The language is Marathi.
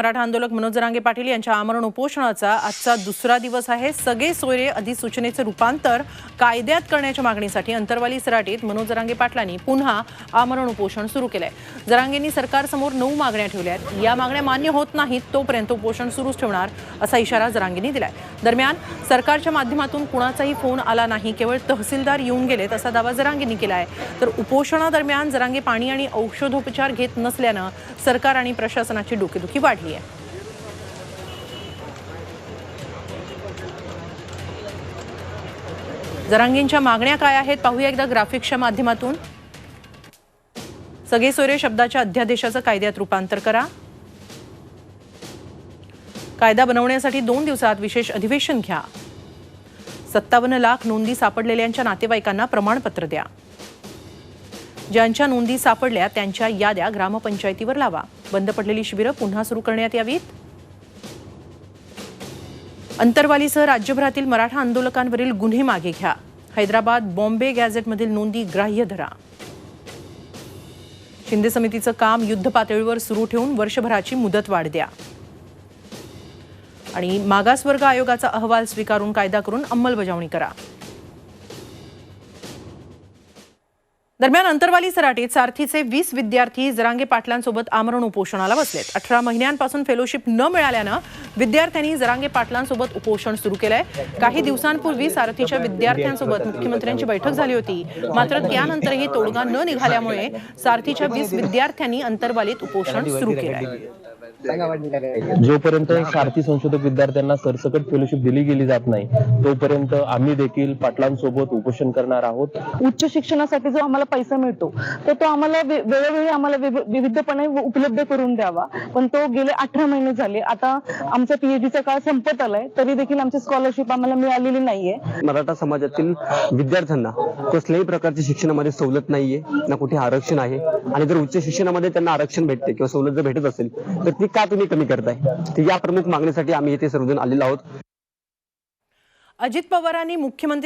मराठा आंदोलक मनोज जरांगे पाटील यांच्या आमरण उपोषणाचा आजचा दुसरा दिवस आहे. सगळे सोयरे अधिसूचनेचं रूपांतर कायद्यात करण्याच्या मागणीसाठी अंतरवाली सराटीत मनोज जरांगे पाटलांनी पुन्हा आमरण उपोषण सुरू केलंय. जरांगेंनी सरकारसमोर नऊ मागण्या ठेवल्या आहेत. या मागण्या मान्य होत नाहीत तोपर्यंत उपोषण सुरूच ठेवणार असा इशारा जरांगेंनी दिलाय. दरम्यान सरकारच्या माध्यमातून कुणाचाही फोन आला नाही केवळ तहसीलदार येऊन गेलेत असा दावा जरांगेंनी केला आहे तर उपोषणादरम्यान जरांगे पाणी आणि औषधोपचार घेत नसल्यानं सरकार आणि प्रशासनाची डोकेदुखी वाढली. आहे जरांगींच्या मागण्या काय आहेत पाहूया एकदा ग्राफिक्सच्या माध्यमातून. सगळे सोयरे शब्दाच्या अध्यादेशाचं कायद्यात रूपांतर करा. कायदा बनवण्यासाठी दोन दिवसात विशेष अधिवेशन घ्या. सत्तावन्न लाख नोंदी सापडलेल्यांच्या नातेवाईकांना प्रमाणपत्र द्या. ज्यांच्या नोंदी सापडल्या त्यांच्या याद्या ग्रामपंचायतीवर लावा. बंद पडलेली शिबिरं पुन्हा सुरू करण्यात यावीत. अंतरवालीसह राज्यभरातील मराठा आंदोलकांवरील गुन्हे मागे घ्या. हैदराबाद बॉम्बे गॅझेटमधील नोंदी ग्राह्य धरा. शिंदे समितीचं काम युद्ध पातळीवर सुरू ठेवून वर्षभराची मुदतवाढ द्या. आणि मागासवर्ग आयोगाचा अहवाल स्वीकारून कायदा करून अंमलबजावणी करा. दरम्यान अंतरवाली सराटीत सारथीचे वीस विद्यार्थी जरांगे पाटलांसोबत आमरण उपोषणाला बसलेत. अठरा महिन्यांपासून फेलोशिप न मिळाल्यानं विद्यार्थ्यांनी जरांगे पाटलांसोबत उपोषण सुरू केलंय. काही दिवसांपूर्वी सारथीच्या विद्यार्थ्यांसोबत मुख्यमंत्र्यांची बैठक झाली होती. मात्र त्यानंतरही तोडगा न निघाल्यामुळे सारथीच्या वीस विद्यार्थ्यांनी अंतरवालीत उपोषण सुरू केलंय. जोपर्यंत सारथी संशोधक विद्यार्थ्यांना सरसकट फेलोशिप दिली गेली जात नाही तोपर्यंत आम्ही देखील पाटलांसोबत उपोषण करणार आहोत. उच्च शिक्षणासाठी जो आम्हाला पैसा मिळतो तर तो आम्हाला वेळोवेळी आम्हाला विव- विविधपणे उपलब्ध करून द्यावा. पण तो गेले अठरा महिने झाले. आता आमचा पीएचडीचा काळ संपत आलाय तरी देखील आमची स्कॉलरशिप आम्हाला मिळालेली नाहीये. मराठा समाजातील विद्यार्थ्यांना कसल्याही प्रकारच्या शिक्षणामध्ये सवलत नाहीये ना कुठे आरक्षण आहे. आणि जर उच्च शिक्षणामध्ये त्यांना आरक्षण भेटते किंवा सवलत जर भेटत असेल तर ती का तुम्ही कमी करताय? या प्रमुख मागणीसाठी आम्ही इथे सर्वजण आलेलो आहोत. अजित पवारांनी मुख्यमंत्री